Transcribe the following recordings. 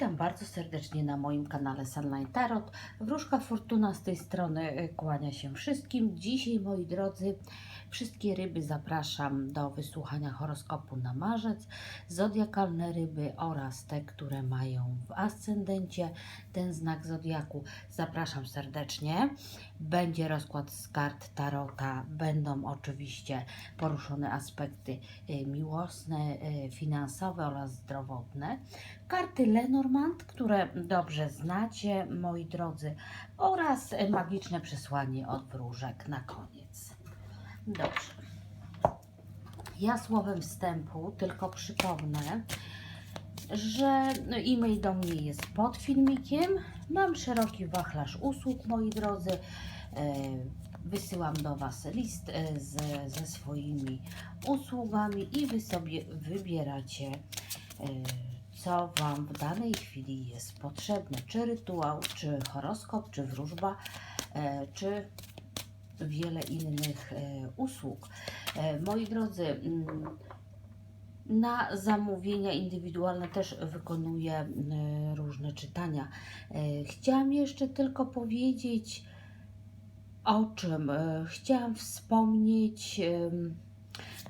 Witam bardzo serdecznie na moim kanale Sunlight Tarot. Wróżka Fortuna z tej strony y, kłania się wszystkim. Dzisiaj, moi drodzy, wszystkie ryby zapraszam do wysłuchania horoskopu na marzec. Zodiakalne ryby oraz te, które mają w ascendencie ten znak zodiaku. Zapraszam serdecznie. Będzie rozkład z kart Tarota. Będą oczywiście poruszone aspekty y, miłosne, y, finansowe oraz zdrowotne karty Lenormand, które dobrze znacie, moi drodzy, oraz magiczne przesłanie od wróżek na koniec. Dobrze. Ja słowem wstępu tylko przypomnę, że no, e-mail do mnie jest pod filmikiem. Mam szeroki wachlarz usług, moi drodzy. E, Wysyłam do Was list e, z, ze swoimi usługami i Wy sobie wybieracie e, co Wam w danej chwili jest potrzebne. Czy rytuał, czy horoskop, czy wróżba, czy wiele innych e, usług. E, moi drodzy, mm, na zamówienia indywidualne też wykonuję e, różne czytania. Chciałam jeszcze tylko powiedzieć o czym. Chciałam wspomnieć,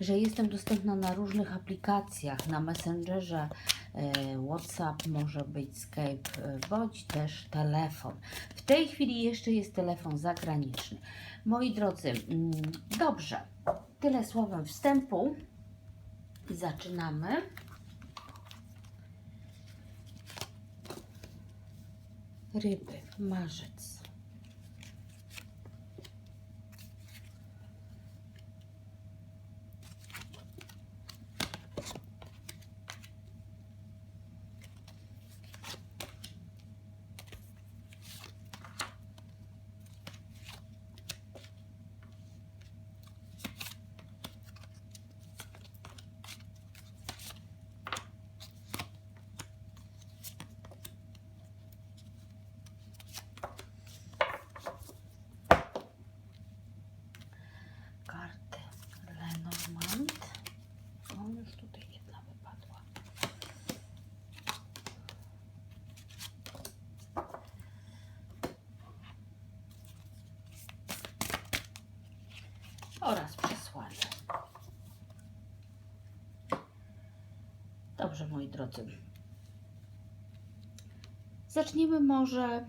że jestem dostępna na różnych aplikacjach, na Messengerze, WhatsApp, może być Skype, e, bądź też telefon. W tej chwili jeszcze jest telefon zagraniczny. Moi drodzy, mm, dobrze, tyle słowem wstępu zaczynamy. Ryby, marzec. karty Lenormand. O, już tutaj jedna wypadła. Oraz przesłanie. Dobrze, moi drodzy. Zaczniemy może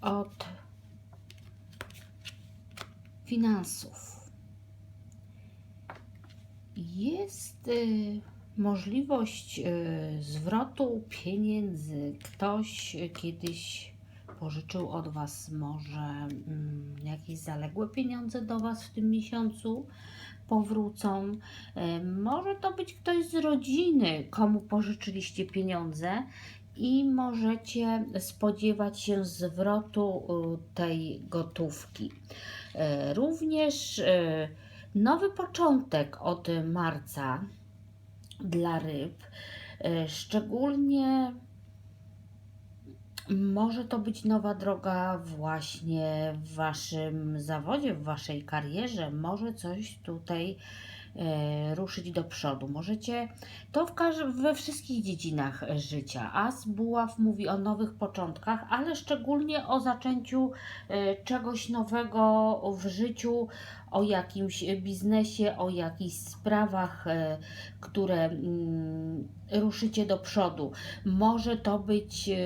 od finansów. Jest y, możliwość y, zwrotu pieniędzy. Ktoś kiedyś pożyczył od Was może mm, jakieś zaległe pieniądze do Was w tym miesiącu powrócą. Y, może to być ktoś z rodziny, komu pożyczyliście pieniądze i możecie spodziewać się zwrotu tej gotówki. Y, Również y, nowy początek od marca dla ryb, szczególnie może to być nowa droga właśnie w Waszym zawodzie, w Waszej karierze. Może coś tutaj e, ruszyć do przodu. Możecie to w we wszystkich dziedzinach życia. As Buław mówi o nowych początkach, ale szczególnie o zaczęciu e, czegoś nowego w życiu, o jakimś biznesie, o jakichś sprawach, e, które mm, ruszycie do przodu. Może to być e,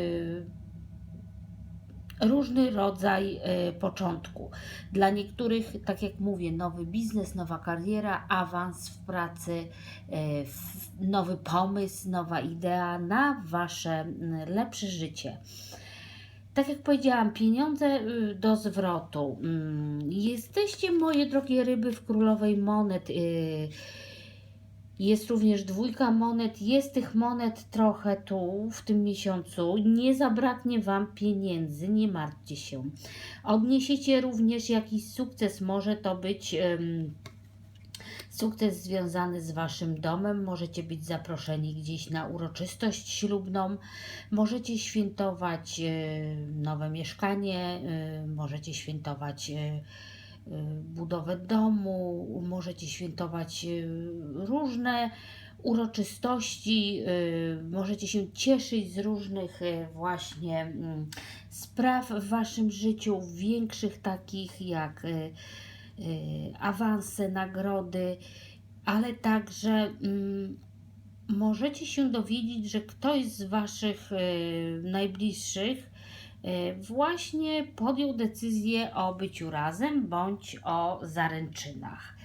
różny rodzaj e, początku. Dla niektórych, tak jak mówię, nowy biznes, nowa kariera, awans w pracy, e, nowy pomysł, nowa idea na wasze lepsze życie. Tak jak powiedziałam, pieniądze y, do zwrotu. Mm, Jesteście, moje drogie ryby, w królowej monet. Jest również dwójka monet, jest tych monet trochę tu w tym miesiącu. Nie zabraknie Wam pieniędzy, nie martwcie się. Odniesiecie również jakiś sukces, może to być em, sukces związany z Waszym domem, możecie być zaproszeni gdzieś na uroczystość ślubną, możecie świętować e, nowe mieszkanie, e, możecie świętować. Y, budowę domu, możecie świętować y, różne uroczystości, y, możecie się cieszyć z różnych właśnie mm, spraw w waszym życiu, większych takich jak awanse, nagrody, ale także mm, możecie się dowiedzieć, że ktoś z waszych najbliższych właśnie podjął decyzję o byciu razem bądź o zaręczynach.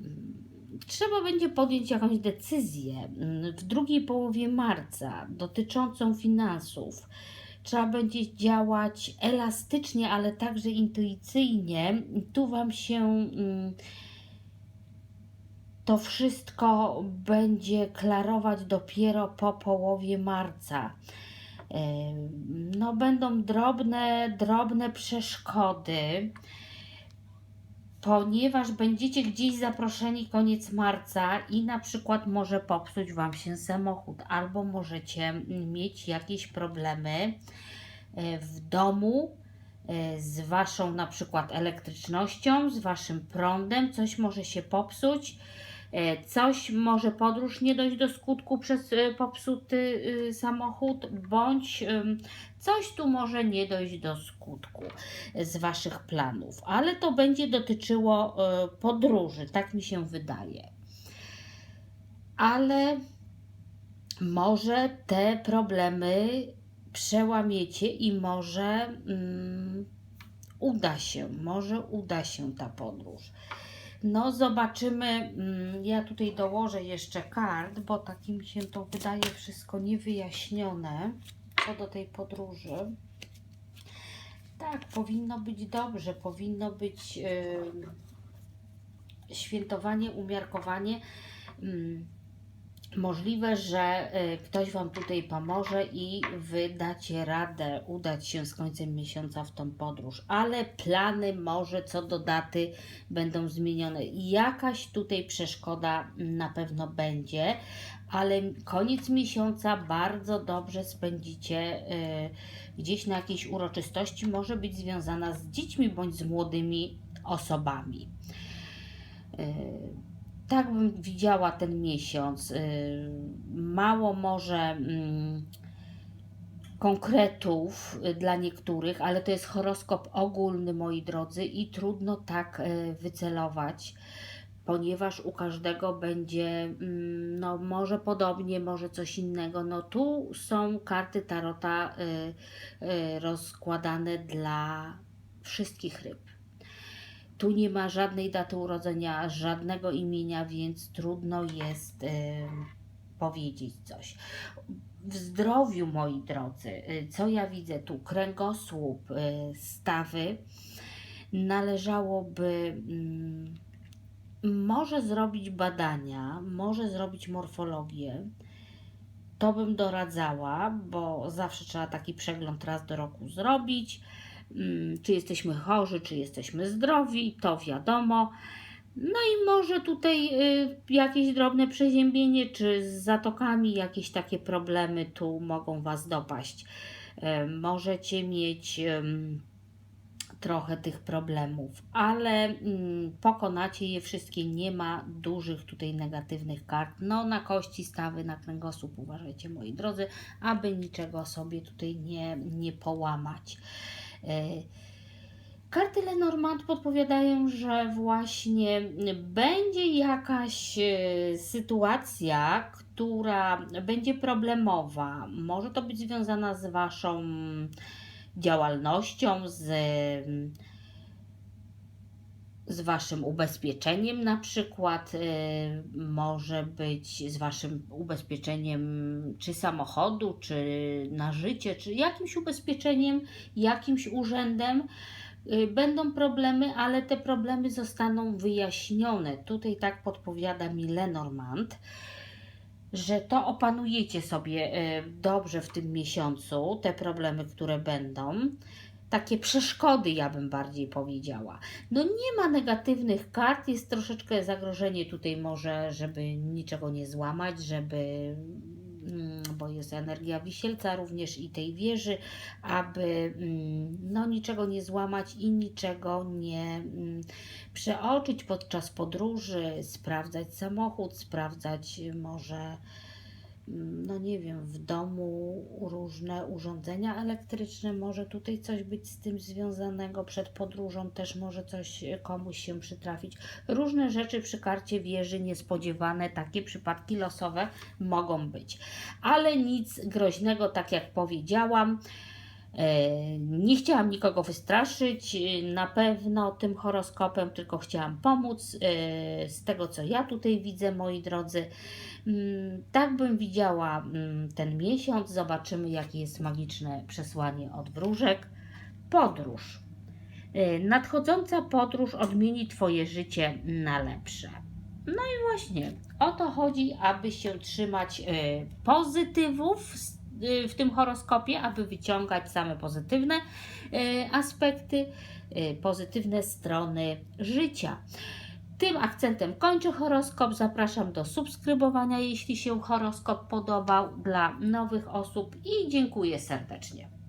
Mm, Trzeba będzie podjąć jakąś decyzję mm, w drugiej połowie marca dotyczącą finansów. Trzeba będzie działać elastycznie, ale także intuicyjnie. Tu Wam się mm, to wszystko będzie klarować dopiero po połowie marca. No, będą drobne, drobne przeszkody, ponieważ będziecie gdzieś zaproszeni koniec marca i na przykład może popsuć Wam się samochód, albo możecie mieć jakieś problemy e, w domu e, z Waszą na przykład elektrycznością, z Waszym prądem, coś może się popsuć. E, Coś może podróż nie dojść do skutku przez e, popsuty y, samochód, bądź coś tu może nie dojść do skutku z Waszych planów, ale to będzie dotyczyło e, podróży, tak mi się wydaje. Ale może te problemy przełamiecie i może mm, uda się, może uda się ta podróż. No, zobaczymy. Mm, Ja tutaj dołożę jeszcze kart, bo tak mi się to wydaje wszystko niewyjaśnione co do tej podróży. Tak, powinno być dobrze, powinno być yy, świętowanie, umiarkowanie. Mm, Możliwe, że y, ktoś Wam tutaj pomoże i Wy dacie radę udać się z końcem miesiąca w tą podróż, ale plany może co do daty będą zmienione. Jakaś tutaj przeszkoda na pewno będzie, ale koniec miesiąca bardzo dobrze spędzicie y, gdzieś na jakiejś uroczystości, może być związana z dziećmi bądź z młodymi osobami. Tak bym widziała ten miesiąc. Y, Mało może mm, konkretów y, dla niektórych, ale to jest horoskop ogólny, moi drodzy, i trudno tak y, wycelować, ponieważ u każdego będzie, mm, no może podobnie, może coś innego. No tu są karty tarota rozkładane dla wszystkich ryb. Tu nie ma żadnej daty urodzenia, żadnego imienia, więc trudno jest y, powiedzieć coś. W zdrowiu, moi drodzy, y, co ja widzę tu? Kręgosłup, y, stawy. Należałoby mm, może zrobić badania, może zrobić morfologię. To bym doradzała, bo zawsze trzeba taki przegląd raz do roku zrobić czy jesteśmy chorzy, czy jesteśmy zdrowi, to wiadomo. No i może tutaj y, jakieś drobne przeziębienie, czy z zatokami jakieś takie problemy tu mogą Was dopaść. Y, możecie mieć trochę tych problemów, ale mm, pokonacie je wszystkie. Nie ma dużych tutaj negatywnych kart. No, na kości, stawy, na kręgosłup uważajcie, moi drodzy, aby niczego sobie tutaj nie, nie połamać. E, Karty Lenormand podpowiadają, że właśnie będzie jakaś e, sytuacja, która będzie problemowa. Może to być związana z Waszą działalnością, z, z Waszym ubezpieczeniem, na przykład, e, może być z Waszym ubezpieczeniem czy samochodu, czy na życie, czy jakimś ubezpieczeniem, jakimś urzędem. Y, Będą problemy, ale te problemy zostaną wyjaśnione. Tutaj tak podpowiada mi Lenormand, że to opanujecie sobie y, dobrze w tym miesiącu, te problemy, które będą. Takie przeszkody, ja bym bardziej powiedziała. No nie ma negatywnych kart, jest troszeczkę zagrożenie tutaj może, żeby niczego nie złamać, żeby mm, bo jest energia wisielca również i tej wieży, aby mm, no, niczego nie złamać i niczego nie mm, przeoczyć podczas podróży, sprawdzać samochód, sprawdzać może, no nie wiem, w domu różne urządzenia elektryczne, może tutaj coś być z tym związanego przed podróżą, też może coś y, komuś się przytrafić. Różne rzeczy przy karcie wieży, niespodziewane, takie przypadki losowe mogą być, ale nic groźnego, tak jak powiedziałam. E, Nie chciałam nikogo wystraszyć, e, na pewno tym horoskopem, tylko chciałam pomóc. e, Z tego co ja tutaj widzę, moi drodzy, Mm, tak bym widziała mm, ten miesiąc. Zobaczymy, jakie jest magiczne przesłanie od wróżek. Podróż. Nadchodząca podróż odmieni Twoje życie na lepsze. No i właśnie o to chodzi, aby się trzymać pozytywów z- w tym horoskopie, aby wyciągać same pozytywne e, aspekty, e, pozytywne strony życia. Tym akcentem kończę horoskop. Zapraszam do subskrybowania, jeśli się horoskop podobał dla nowych osób i dziękuję serdecznie.